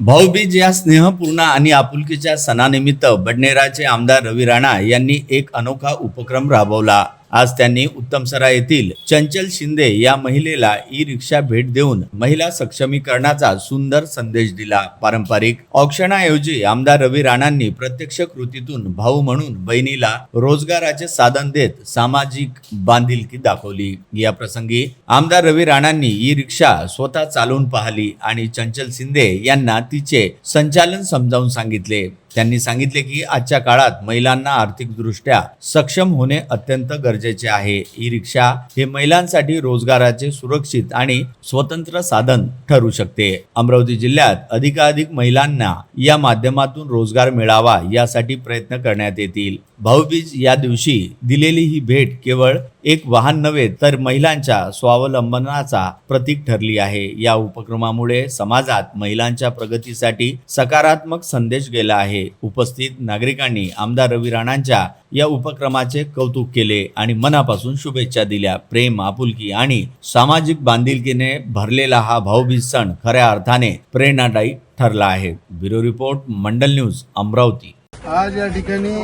भाऊबीज या स्नेहपूर्ण आणि आपुलकीच्या सणानिमित्त बडनेराचे आमदार रवी राणा यांनी एक अनोखा उपक्रम राबवला. आज त्यांनी उत्तमसरा येथील चंचल शिंदे या महिलेला ई रिक्षा भेट देऊन महिला सक्षमीकरणाचा सुंदर संदेश दिला. पारंपरिक औक्षणाऐवजी आमदार रवी राणांनी प्रत्यक्ष कृतीतून भाऊ म्हणून बहिणीला रोजगाराचे साधन देत सामाजिक बांधिलकी दाखवली. या प्रसंगी आमदार रवी राणांनी ई रिक्षा स्वतः चालवून पाहिली आणि चंचल शिंदे यांना तिचे संचालन समजावून सांगितले. त्यांनी सांगितले की आजच्या काळात महिलांना आर्थिकदृष्ट्या सक्षम होणे अत्यंत गरजेचे आहे. ई रिक्षा हे महिलांसाठी रोजगाराचे सुरक्षित आणि स्वतंत्र साधन ठरू शकते. अमरावती जिल्ह्यात अधिकाधिक महिलांना या माध्यमातून रोजगार मिळावा यासाठी प्रयत्न करण्यात येतील. भाऊबीज या दिवशी दिलेली ही भेट केवळ एक वाहन नव्हे तर महिलांच्या स्वावलंबनाचा प्रतीक ठरली आहे. या उपक्रमामुळे समाजात महिलांच्या प्रगतीसाठी सकारात्मक संदेश गेला आहे. उपस्थित नागरिकांनी आमदार रवी राणांच्या या उपक्रमाचे कौतुक केले आणि मनापासून शुभेच्छा दिल्या. प्रेम आपुलकी आणि सामाजिक बांधिलकीने भरलेला हा भाऊबीज सण खऱ्या अर्थाने प्रेरणादायी ठरला आहे. Bureau report Mandal news Amravati. आज या ठिकाणी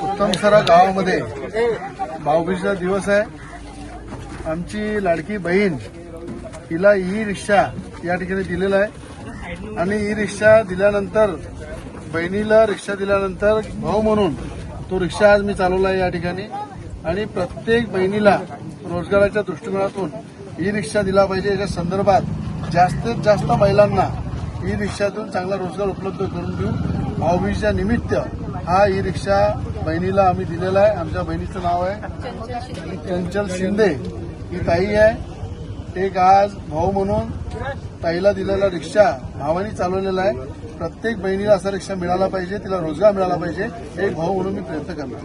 उत्तमसरा गावामध्ये भाऊबीजचा दिवस आहे. आमची लाडकी बहीण हिला ई रिक्षा या ठिकाणी दिलेला आहे. आणि ई रिक्षा दिल्यानंतर बहिणीला रिक्षा दिल्यानंतर भाऊ म्हणून तो रिक्षा आज मी चालवला आहे या ठिकाणी. आणि प्रत्येक बहिणीला रोजगाराच्या दृष्टिकोनातून ई रिक्षा दिला पाहिजे. याच्या संदर्भात जास्तीत जास्त महिलांना ई रिक्षातून चांगला रोजगार उपलब्ध करून देऊ. भाऊबीजच्या निमित्त हा ई रिक्षा बहिणीला आम्ही दिलेला आहे. आमच्या बहिणीचं नाव आहे. चंचल शिंदे. ही ताई आहे. एक आज भाऊ म्हणून ताईला दिलेला रिक्षा भावानी चालवलेला आहे. प्रत्येक बहिणीला असा रिक्षा मिळाला पाहिजे. तिला रोजगार मिळाला पाहिजे. एक भाऊ म्हणून मी प्रयत्न करणार.